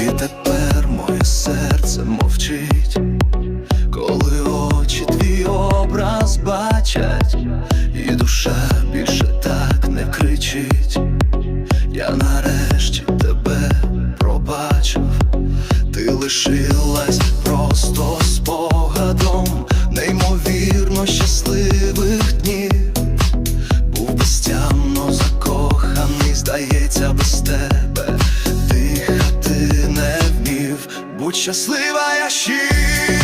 Відтепер моє серце мовчить, коли очі твій образ бачать, і душа більше так не кричить, я нарешті тебе пробачив, ти лишилась просто спокійно. Щаслива, я щиро